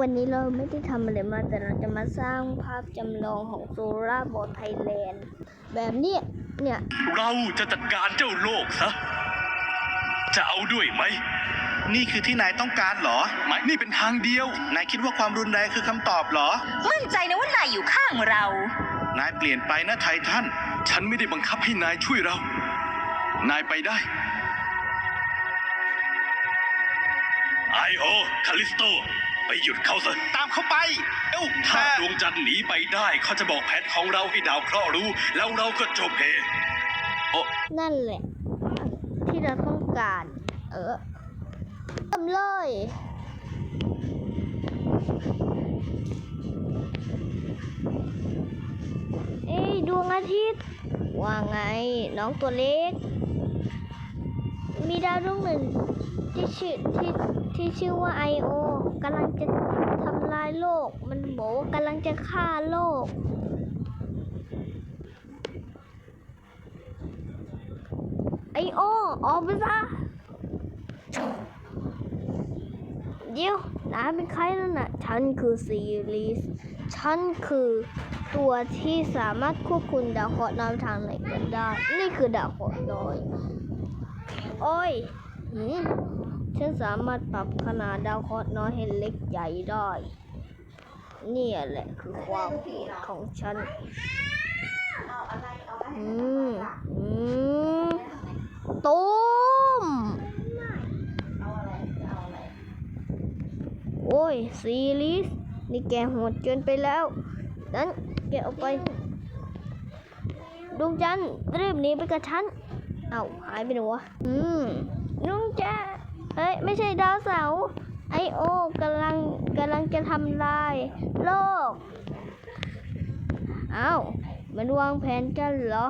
วันนี้เราไม่ได้ทำอะไรมาแต่เราจะมาสร้างภาพจำลองของโซลาร์บอไทยแลนด์แบบเนี้ยเนี่ยเราจะจัดการเจ้าโลกซะจะเอาด้วยไหม นี่คือที่นายต้องการเหรอไม่นี่เป็นทางเดียว นายคิดว่าความรุนแรงคือคำตอบเหรอ มั่นใจนะว่านายอยู่ข้างเรา นายเปลี่ยนไปนะไททันฉันไม่ได้บังคับให้นายช่วยเรา นายไปได้ไอโอคาลิสโต ไปหยุดเขาซะตามเขาไป เอ้าถ้าแต่ดวงจันทร์หนีไปได้เขาจะบอกแผนของเราให้ดาวเคราะห์รู้ แล้วเราก็จบเพโอ้นั่นแหละ ที่เราต้องการ เออทำเลยเอ้ยดวงอาทิตย์ ว่าไง น้องตัวเล็ก มีดาวดวงหนึ่งที่ชื่อที่ ที่ชื่อว่าไอโอกำลังจะทำลายโลก มันบอกว่ากำลังจะฆ่าโลก ไอโอออกไปซะเดี๋ยวนายเป็นใครนั่นน่ะ ฉันคือซีรีสฉันคือตัวที่สามารถควบคุมดาวเคราะห์น้ำทางไหนกันได้ นี่คือดาวเคราะห์น้อย โอ้ยหืม ฉันสามารถปรับขนาดดาวเคราะห์น้อยให้เล็กใหญ่ได้เนี่ยแหละคือความโหดของฉันอืม อืมตูมโอ้ย ซีรีสนี่แกโหดเกินไปแล้ว นั้นแกเอาไป ดวงจันทร์รีบหนีไปกับฉัน เอ้าหายไปไหนวะ อืม ดวงจันทร์ เฮ้ยไม่ใช่ดาวเสาร์ไอโอกำลังกำลังจะทำลายโลกเอ้ามันวางแผนกันเหรอ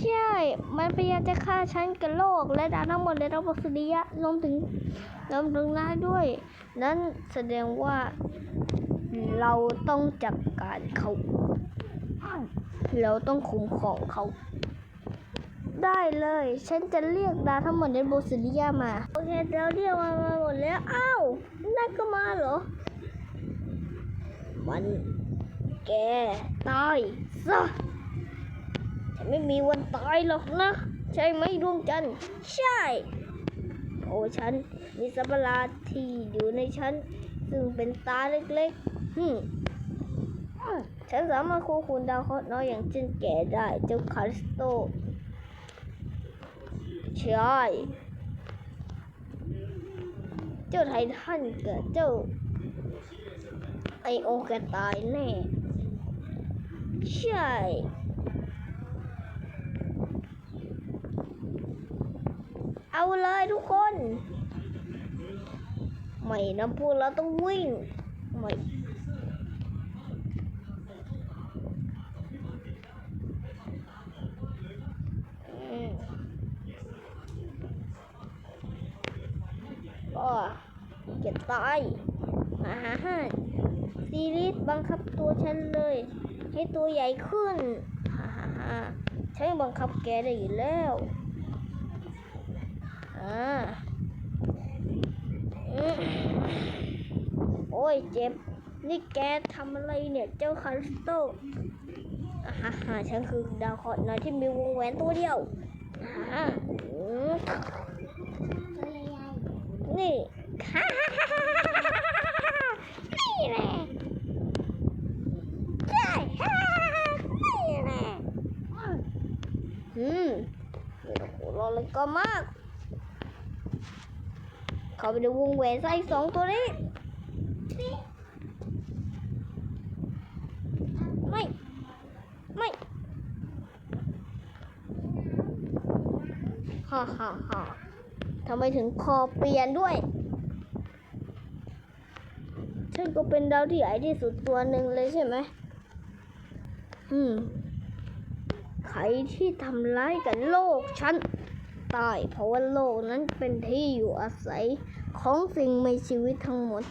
ใช่ มันพยายามจะฆ่าฉันกับโลก และดาวทั้งหมดในระบบสุริยะรวมถึงรวมถึงนายด้วย นั่นแสดงว่าเราต้องจัดการเขา เราต้องคุมครองเขา ได้เลย ฉันจะเรียกดาวทั้งหมดในระบบสุริยะมา โอเคเราเรียกมามาหมดแล้ว อ้าวนั่นก็มาเหรอ มันแกตายซะฉันไม่มีวันตายหรอกนะ ใช่ไหมดวงจันทร์ ใช่ โอ้ฉันมีสัประหลาที่อยู่ในฉัน ซึ่งเป็นตาเล็กๆฮึฉันสามารถควบคุมดาวเคราะห์น้อยอย่างเช่นแก่ได้ เจ้าคาริสโต ใช่เจ้าไททันกับเจ้าไอโอแกตายแน่ใช่เอาเลยทุกคน ไม่นะพวกเราต้องวิ่ง ไม่ อืม ก็จะตายฮ่าฮ่าฮ่าซีรีส์บังคับตัวฉันเลย ให้ตัวใหญ่ขึ้นฮ่าฮ่าฮ่าฉันบังคับแกได้อยู่แล้วอ่าโอ้ยเจ็บ นี่แกทำอะไรเนี่ย เจ้าคาริสโตอ่าฮ่าฮ่าฉันคือดาวเคราะห์น้อยที่มีวงแหวนตัวเดียวอ่าฮ่า ฮ่าฮ่าฮ่าฮ่าฮ่านี่แหละใช่ฮ่าฮ่าฮ่านี่แหละอืมโอ้โหรอเลยก็มาก เขาไปในวงแหวนไส้สองตัวนี้ไม่ไม่ฮ่าฮ่าฮ่า ทำไมถึงคอเปลี่ยนด้วย ฉันก็เป็นดาวที่ใหญ่ที่สุดตัวหนึ่งเลยใช่ไหม อืม ใครที่ทำร้ายกับโลกฉันตาย เพราะว่าโลกนั้นเป็นที่อยู่อาศัยของสิ่งมีชีวิตทั้งหมด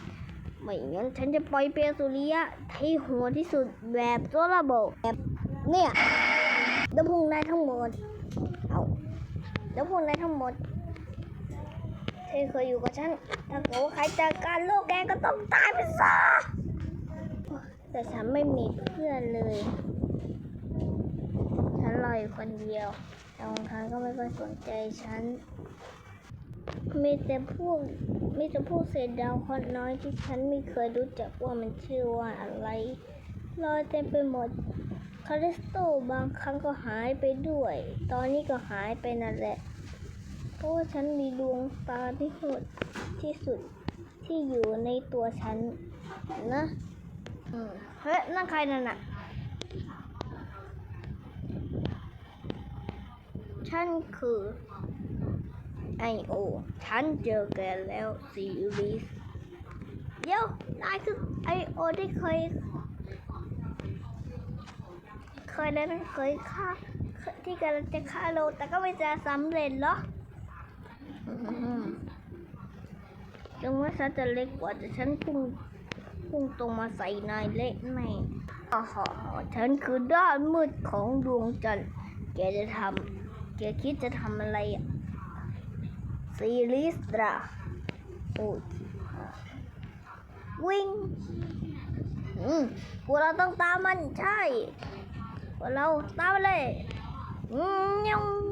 ไม่งั้นฉันจะปล่อยเปลวสุริยะที่หัวที่สุดแบบโซลาร์โบแบบเนี่ยเดี๋ยวพวกนายทั้งหมด เอาเดี๋ยวพวกนายทั้งหมด ทที่เคยอยู่กับฉัน ถ้าเกิดว่าใครจัดการโลกแกก็ต้องตายไปซะแต่ฉันไม่มีเพื่อนเลย ฉันลอยคนเดียว แต่บางครั้งก็ไม่ค่อยสนใจฉัน มีแต่พวกมีแต่พวกเศษดาวคราะห์น้อยที่ฉันไม่เคยรู้จักว่ามันชื่อว่าอะไร ลอยเต็มไปหมดคาริสโตบางครั้งก็หายไปด้วย ตอนนี้ก็หายไปนั่นแหละ เพราะว่าฉันมีดวงตาที่โหดที่สุดที่อยู่ในตัวฉันนะเฮ้ยนั่นใครนั่นน่ะ ฉันคือไอโอ ฉันเจอแกแล้วซีรีส์เดี๋ยวนายคือไอโอที่เคย เคยนั้เคยฆ่าที่กำลังจะฆ่าโลแต่ก็ไม่จะสำเร็จเหรอ ถึงว่าฉันจะเล็กกว่าแต่ฉันพุ่งพุ่งตรงมาใส่นายเล็กแน่อ๋อฉันคือด้านมืดของดวงจันทร์ แกจะทำแกคิดจะทำอะไรอะ ซีรีส์ดราโอ้ยวิ่ง อืมพวกเราต้องตามมันใช่ พวกเราตามมาเลย อืมยอง